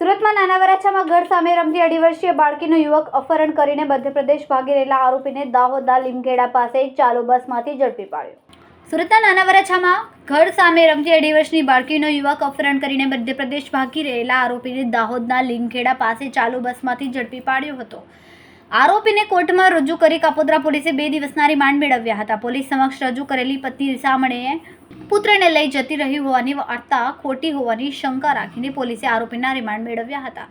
સુરતમાં નાના વરાછામાં ઘર સામે રમતી અઢી વર્ષીય બાળકીનું યુવક અપહરણ કરીને મધ્યપ્રદેશ ભાગી રહેલા આરોપીને દાહોદા લીમખેડા પાસે ચાલુ બસમાંથી ઝડપી પાડ્યો. સુરતના નાના વરાછામાં ઘર સામે રમતી અઢી વર્ષની બાળકીનો યુવક અપહરણ કરીને મધ્યપ્રદેશ ભાગી રહેલા આરોપીને દાહોદના લીમખેડા પાસે ચાલુ બસમાંથી ઝડપી પાડ્યો હતો. આરોપીને કોર્ટમાં રજૂ કરી કાપોદ્રા પોલીસે બે દિવસના રિમાન્ડ મેળવ્યા હતા. પોલીસ સમક્ષ રજૂ કરેલી પત્ની રીસામણે પુત્રને લઈ જતી રહી હોવાની વાર્તા ખોટી હોવાની શંકા રાખીને પોલીસે આરોપીના રિમાન્ડ મેળવ્યા હતા.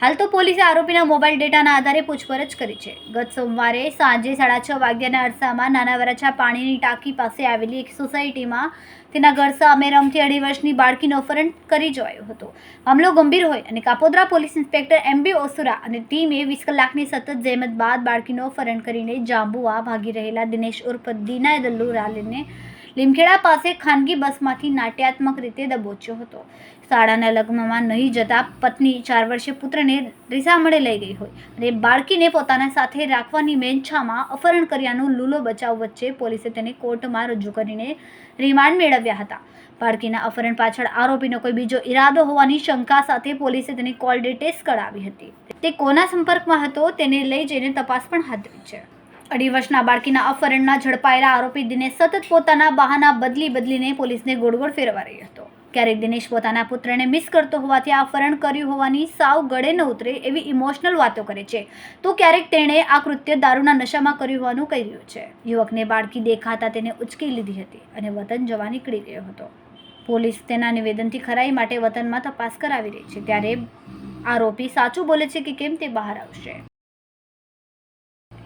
હાલ તો પોલીસે આરોપીના મોબાઈલ ડેટાના આધારે પૂછપરછ કરી છે. ગત સોમવારે સાંજે સાડા છ વાગ્યાના અરસામાં નાના વરાછા પાણીની ટાંકી પાસે આવેલી એક સોસાયટીમાં તેના ઘર સામે રમતી અઢી વર્ષની બાળકીનો અપહરણ કરી જવાયો હતો. મામલો ગંભીર હોય અને Kapodra police inspector M B Osura અને ટીમે વીસ કલાકની સતત જહેમત બાદ બાળકીનો અપહરણ કરીને જાંબુઆ ભાગી રહેલા દિનેશ ઉર્ફ દીના દલ્લુ રાલેને લીમખેડા પાસે ખાનગી બસમાંથી નાટ્યાત્મક રીતે દબોચ્યો હતો. શાળાના લગ્નમાં નહીં જતા પત્ની ચાર વર્ષે પુત્રને રીસામણે લઈ ગઈ હોય અને બાળકીને પોતાના સાથે રાખવાની મેંછામાં અપહરણ કર્યાનું લૂલો બચાવ વચ્ચે પોલીસે તેને કોર્ટમાં રજૂ કરીને રિમાન્ડ મેળવ્યા હતા. બાળકીના અપહરણ પાછળ આરોપીનો કોઈ બીજો ઈરાદો હોવાની શંકા સાથે પોલીસે તેની કોલ ડિટેલ્સ કરાવી હતી. તે કોના સંપર્કમાં હતો તેને લઈ જઈને તપાસ પણ હાથ ધરી છે. અઢી વર્ષના બાળકીના અપહરણના ઝડપાયેલા આરોપી દિનેશ સતત પોતાના બહાના બદલી બદલીને પોલીસને ગોળ ગોળ ફેરવા રહ્યો હતો. ક્યારેક દિનેશ પોતાના પુત્રને મિસ કરતો હોવાથી અપહરણ કર્યું હોવાની સાવ ગળે ન ઉતરે એવી ઇમોશનલ વાતો કરે છે. તો ક્યારેક તેણે આ કૃત્ય દારૂના નશામાં કર્યું હોવાનું કહી રહ્યું છે. યુવકને બાળકી દેખાતા તેને ઉચકી લીધી હતી અને વતન જવા નીકળી ગયો હતો. પોલીસ તેના નિવેદનથી ખરાઈ માટે વતનમાં તપાસ કરાવી રહી છે. ત્યારે આરોપી સાચું બોલે છે કે કેમ તે બહાર આવશે?